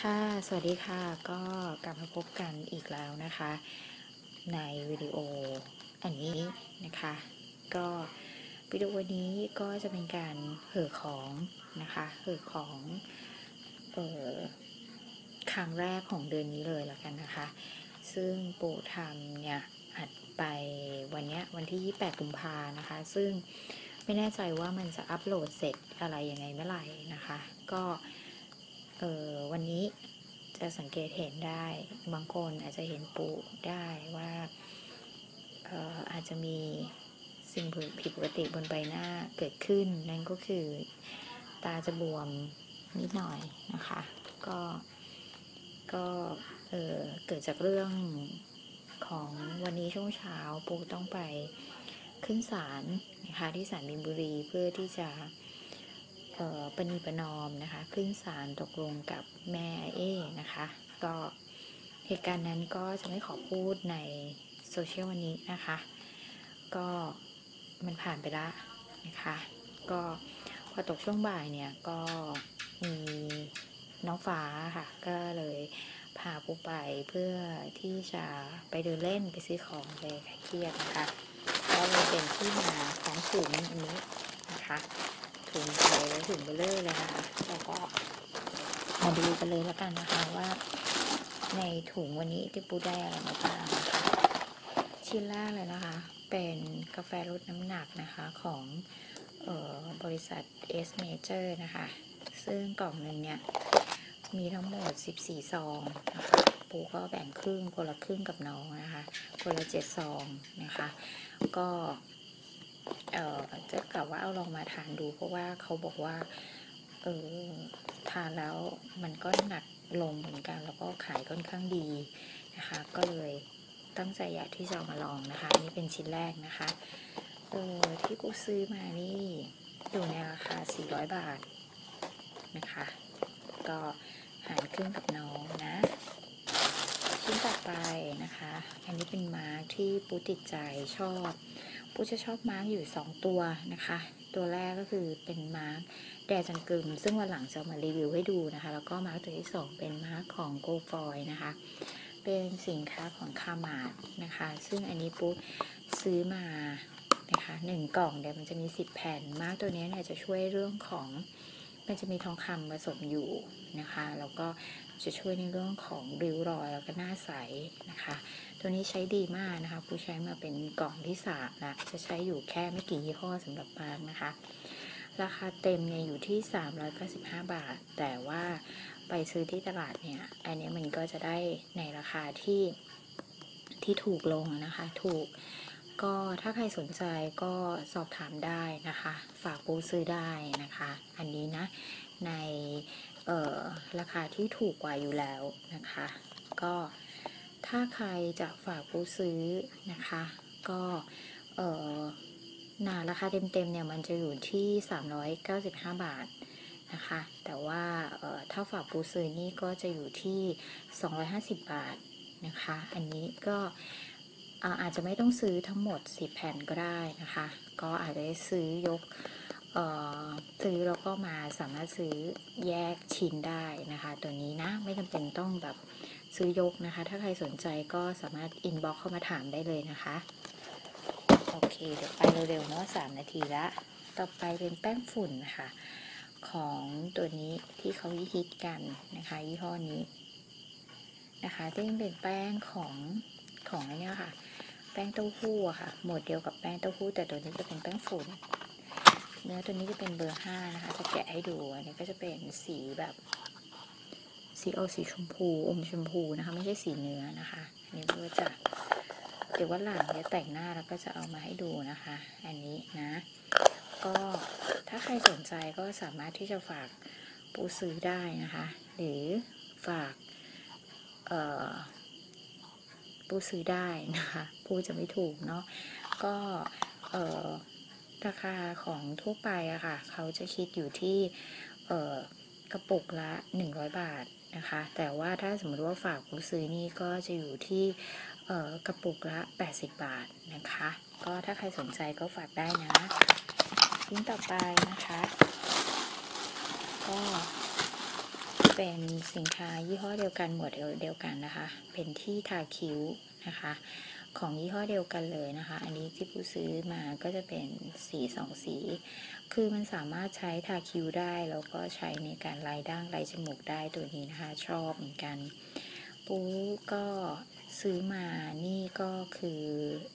ค่ะ สวัสดีค่ะ ก็กลับมาพบกันอีกแล้วนะคะ ในวิดีโออันนี้นะคะ ก็วิดีโอวันนี้ก็จะเป็นการเห่อของนะคะเห่อของเอ่อครั้งแรกของเดือนนี้เลยแล้วกันนะคะ ซึ่งปู่ทำเนี่ยอัดไปวันเนี้ยวันที่ 28 กุมภานะคะ ซึ่งไม่แน่ใจว่ามันจะอัปโหลดเสร็จอะไรยังไงเมื่อไหร่นะคะ ก็ เออวันนี้จะสังเกตเห็นได้ บางคนอาจจะเห็นปูได้ว่าเอออาจจะมีสิ่งผิดปกติบนใบหน้าเกิดขึ้น นั่นก็คือตาจะบวมนิดหน่อยนะคะ ก็ก็เออเกิดจากเรื่องของวันนี้ช่วงเช้าปูต้องไปขึ้นศาลนะคะที่ศาลบินบุรีเพื่อที่จะ ประนีประนอมนะคะ ขึ้นศาลตกลงกับแม่เอนะคะ ก็เหตุการณ์นั้นก็จะไม่ขอพูดในโซเชียลวันนี้นะคะ ก็มันผ่านไปละนะคะ ก็พอตกช่วงบ่ายเนี่ยก็มีน้องฟ้าค่ะ ก็เลยพาปูไปเพื่อที่จะไปเดินเล่นไปซื้อของไปคลายเครียดนะคะก็เลยเป็นที่มาของถุงอันนี้นะคะ ถุงใส่แล้วถุงเบลเลอร์เลยนะคะแล้วก็มาดูกันเลยแล้วกันนะคะว่า ในถุงวันนี้ที่ปูได้อะไรมาบ้างชิ้นแรกเลยนะคะ เป็นกาแฟลดน้ำหนักนะคะของออบริษัท S Major นะคะ ซึ่งกล่องหนึ่งเนี่ย มีทั้งหมด 14 ซองนะคะปูก็แบ่งครึ่งคนละครึ่งกับน้องนะคะ คนละ7ซองนะคะ ก็ เออจะกลับว่าเอาลองมาทานดู เพราะว่าเขาบอกว่าเออทานแล้วมันก็หนักลงเหมือนกัน แล้วก็ขายค่อนข้างดีนะคะ ก็เลยตั้งใจอยากที่จะมาลองนะคะนี่เป็นชิ้นแรกนะคะเออที่กูซื้อมานี่อยู่ในราคา 400 บาทนะคะ ก็หารครึ่งกับน้องนะชิ้นต่อไปนะคะ อันนี้เป็นมาร์คที่ปูติดใจชอบ ปูจะชอบมาร์กอยู่ 2 ตัวนะคะ ตัวแรกก็คือเป็นมาร์กแดจังกึม ซึ่งวันหลังจะมารีวิวให้ดูนะคะ แล้วก็มาร์กตัวที่ 2 เป็นมาร์กของโกฟอยนะคะ เป็นสินค้าของคามาดนะคะ ซึ่งอันนี้ปูซื้อมานะคะหนึ่งกล่องเดี๋ยวมันจะมี 10 แผ่น มาร์กตัวนี้เนี่ยจะช่วยเรื่องของ มันจะมีทองคำผสมอยู่นะคะแล้วก็จะช่วยในเรื่องของริ้วรอยแล้วก็หน้าใสนะคะ ตัวนี้ใช้ดีมากนะคะผู้ใช้มาเป็นกล่องที่สามละจะใช้อยู่แค่ไม่กี่ยี่ห้อสำหรับปางนะคะ ราคาเต็มเนี่ยอยู่ที่ 395 บาท แต่ว่าไปซื้อที่ตลาดเนี่ย อันนี้มันก็จะได้ในราคาที่ที่ถูกลงนะคะ ถูก ก็ถ้าใครสนใจก็สอบถามได้นะคะ ฝากปูซื้อได้นะคะ อันนี้นะในราคาที่ถูกกว่าอยู่แล้วนะคะ ก็ถ้าใครจะฝากปูซื้อนะคะ ก็เออนาราคาเต็มๆเนี่ยมันจะอยู่ที่ 395 บาทนะคะ แต่ว่าเออถ้าฝากปูซื้อนี่ก็จะอยู่ที่ 250 บาทนะคะ อันนี้ก็ อาจจะไม่ต้องซื้อทั้งหมด 10 แผ่นก็ได้นะคะ ก็อาจจะซื้อยกซื้อแล้วก็มาสามารถซื้อแยกชิ้นได้นะคะ ตัวนี้นะไม่จำเป็นต้องแบบซื้อยกนะคะ ถ้าใครสนใจก็สามารถอินบ็อกเข้ามาถามได้เลยนะคะ โอเค เดี๋ยวไปเร็วๆเนาะสามนาทีละต่อไปเป็นแป้งฝุ่นนะคะของตัวนี้ที่เขาฮิตกันนะคะ ยี่ห้อนี้นะคะซึ่งเป็นแป้งของของอะไรเนี่ยค่ะ แป้งเต้าหู้อะค่ะ หมวดเดียวกับแป้งเต้าหู้ แต่ตัวนี้จะเป็นแป้งฝุ่น เนื้อตัวนี้จะเป็นเบอร์ห้านะคะ จะแกะให้ดู อันนี้ก็จะเป็นสีแบบสีออสีชมพูอมชมพูนะคะ ไม่ใช่สีเนื้อนะคะ อันนี้ก็จะเดี๋ยววันหลังจะแต่งหน้าแล้วก็จะเอามาให้ดูนะคะ อันนี้นะ ก็ถ้าใครสนใจก็สามารถที่จะฝากปูซื้อได้นะคะ หรือฝาก เอ่อ ปูซื้อได้นะคะปูจะไม่ถูกเนาะก็ราคาของทั่วไปอะค่ะ เขาจะคิดอยู่ที่กระปุกละ 100 บาทนะคะ แต่ว่าถ้าสมมติว่าฝากผู้ซื้อนี่ก็จะอยู่ที่กระปุกละ 80 บาทนะคะ ก็ถ้าใครสนใจก็ฝากได้นะชิ้นต่อไปนะคะ ก็ เป็นสินค้ายี่ห้อเดียวกันหมวดเดียวกันนะคะ เป็นที่ทาคิ้วนะคะ ของยี่ห้อเดียวกันเลยนะคะ อันนี้ที่ผู้ซื้อมาก็จะเป็นสีสองสี คือมันสามารถใช้ทาคิ้วได้แล้วก็ใช้ในการลายด่างลายจมูกได้ตัวนี้นะคะ ชอบเหมือนกันปูก็ซื้อมานี่ก็คือ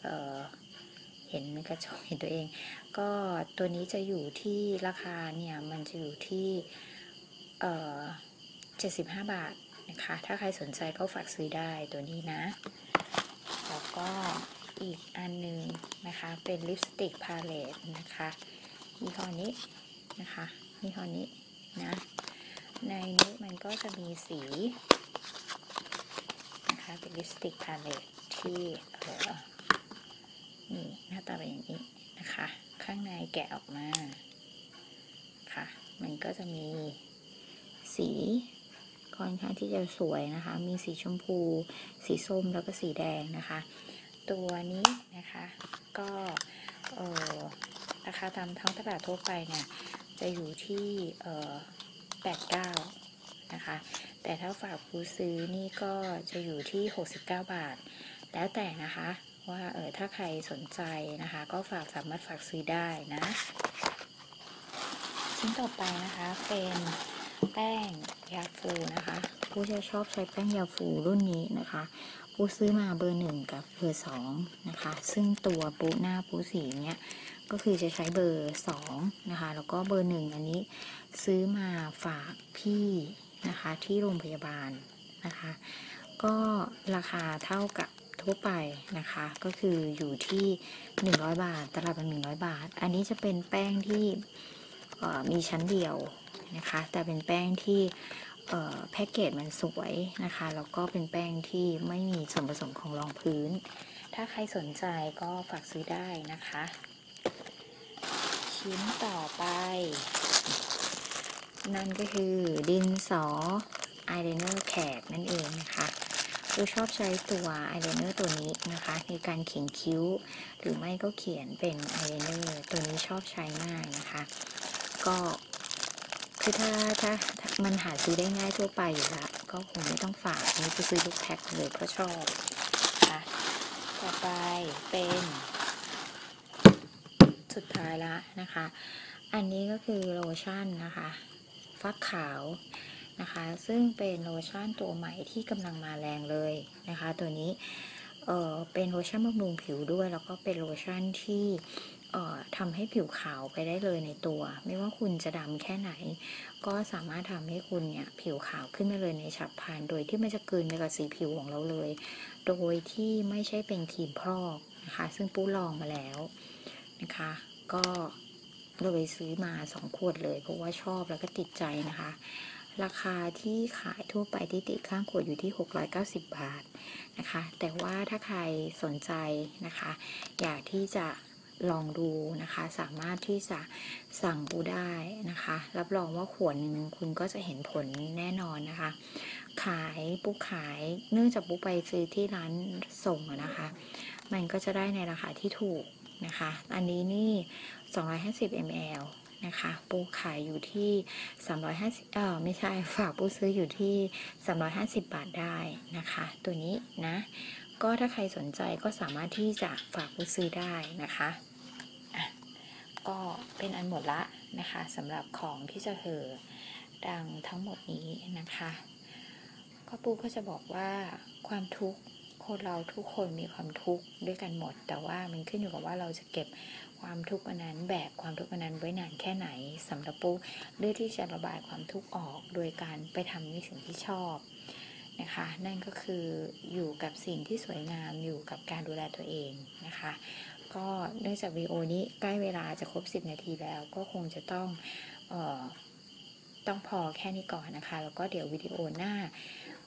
เออเห็นในกระจกเห็นตัวเอง ก็ตัวนี้จะอยู่ที่ราคาเนี่ยมันจะอยู่ที่เออ 75 บาทนะคะ ถ้าใครสนใจก็ฝากซื้อได้ตัวนี้นะ แล้วก็อีกอันหนึงนะคะ เป็นลิปสติกพาเลตนะคะยี่ห้อนี้นะคะยี่ห้อนี้นะ ในนี้มันก็จะมีสีนะคะ เป็นลิปสติกพาเลตที่เออนี่หน้าตาเป็นอย่างนี้นะคะ ข้างในแกะออกมาค่ะ มันก็จะมีสี ค่อนข้างที่จะสวยนะคะ มีสีชมพู สีส้มแล้วก็สีแดงนะคะ ตัวนี้นะคะก็ราคาตามท้องตลาดทั่วไปเนี่ยจะอยู่ที่เออแปดเก้านะคะ แต่ถ้าฝากผู้ซื้อนี่ก็จะอยู่ที่ 69 บาท แล้วแต่นะคะว่าเออถ้าใครสนใจนะคะ ก็ฝากสามารถฝากซื้อได้นะ ชิ้นต่อไปนะคะเป็น แป้งยาฟูนะคะ ผู้จะชอบใช้แป้งยาฟูรุ่นนี้นะคะปูซื้อมาเบอร์หนึ่งกับเบอร์สองนะคะ ซึ่งตัวปูหน้าปูสีเนี้ยก็คือจะใช้เบอร์สองนะคะ แล้วก็เบอร์หนึ่งอันนี้ซื้อมาฝากพี่นะคะที่โรงพยาบาลนะคะ ก็ราคาเท่ากับทั่วไปนะคะ ก็คืออยู่ที่ 100 บาท ตลาดเป็น100 บาท อันนี้จะเป็นแป้งที่มีชั้นเดียว นะคะ แต่เป็นแป้งที่แพ็กเกจมันสวยนะคะ แล้วก็เป็นแป้งที่ไม่มีส่วนผสมของรองพื้น ถ้าใครสนใจก็ฝากซื้อได้นะคะ ชิ้นต่อไป นั่นก็คือดินสออายไลเนอร์แขกนั่นเองนะคะเราชอบใช้ตัวอายไลเนอร์ตัวนี้นะคะ ในการเขียนคิ้ว หรือไม่ก็เขียนเป็นอายไลเนอร์ตัวนี้ชอบใช้มากนะคะ ก็ คือถ้าถ้าถ้ามันหาซื้อได้ง่ายทั่วไปอยู่ละก็คงไม่ต้องฝากนี่ไปซื้อลูกแพ็คเลยเพราะชอบนะต่อไปเป็นสุดท้ายละนะคะ อันนี้ก็คือโลชั่นนะคะฟักขาวนะคะ ซึ่งเป็นโลชั่นตัวใหม่ที่กำลังมาแรงเลยนะคะ ตัวนี้เออเป็นโลชั่นบำรุงผิวด้วย แล้วก็เป็นโลชั่นที่ ทำให้ผิวขาวไปได้เลยในตัว ไม่ว่าคุณจะดำแค่ไหน ก็สามารถทำให้คุณเนี่ยผิวขาวขึ้นมาเลยในฉับพลันโดยที่ไม่จะเกินไปกับสีผิวของเราเลย โดยที่ไม่ใช่เป็นครีมพรอกนะคะซึ่งปู้ลองมาแล้วนะคะ ก็เลยซื้อมาสองขวดเลย เพราะว่าชอบแล้วก็ติดใจนะคะ ราคาที่ขายทั่วไปที่ติดข้างขวดอยู่ที่ 690 บาทนะคะ แต่ว่าถ้าใครสนใจนะคะ อยากที่จะ ลองดูนะคะ สามารถที่จะสั่งปูได้นะคะ รับรองว่าขวดหนึ่งคุณก็จะเห็นผลแน่นอนนะคะ ขายปูขายเนื่องจากปูไปซื้อที่ร้านส่งนะคะ มันก็จะได้ในราคาที่ถูกนะคะ อันนี้นี่ 250 ml นะคะปูขายอยู่ที่ 350เออไม่ใช่ฝากปูซื้ออยู่ที่ 350 บาทได้นะคะ ตัวนี้นะ ก็ถ้าใครสนใจก็สามารถที่จะฝากปูซื้อได้นะคะอะก็เป็นอันหมดละนะคะสำหรับของที่จะเหอดังทั้งหมดนี้นะคะก็ปูก็จะบอกว่าความทุกข์คนเราทุกคนมีความทุกข์ด้วยกันหมด แต่ว่ามันขึ้นอยู่กับว่าเราจะเก็บความทุกข์อันนั้นแบกความทุกข์อันนั้นไว้นานแค่ไหนสำหรับปูเลือกที่จะระบายความทุกข์ออก โดยการไปทำในสิ่งที่ชอบ นะคะ นั่นก็คืออยู่กับสิ่งที่สวยงามอยู่กับการดูแลตัวเองนะคะ ก็เนื่องจากวิดีโอนี้ใกล้เวลาจะครบ 10 นาทีแล้ว ก็คงจะต้องออต้องพอแค่นี้ก่อนนะคะ แล้วก็เดี๋ยววิดีโอหน้า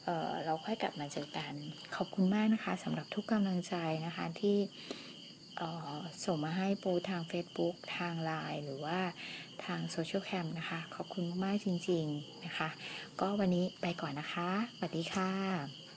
เเราค่อยกลับมาเจอกัน ขอบคุณมากนะคะสำหรับทุกกำลังใจนะคะที่ ส่งมาให้ปูทาง Facebook ทาง Line หรือว่าทางโซเชียลแคมนะคะ ขอบคุณมากจริง ๆ นะคะ ก็วันนี้ไปก่อนนะคะ สวัสดีค่ะ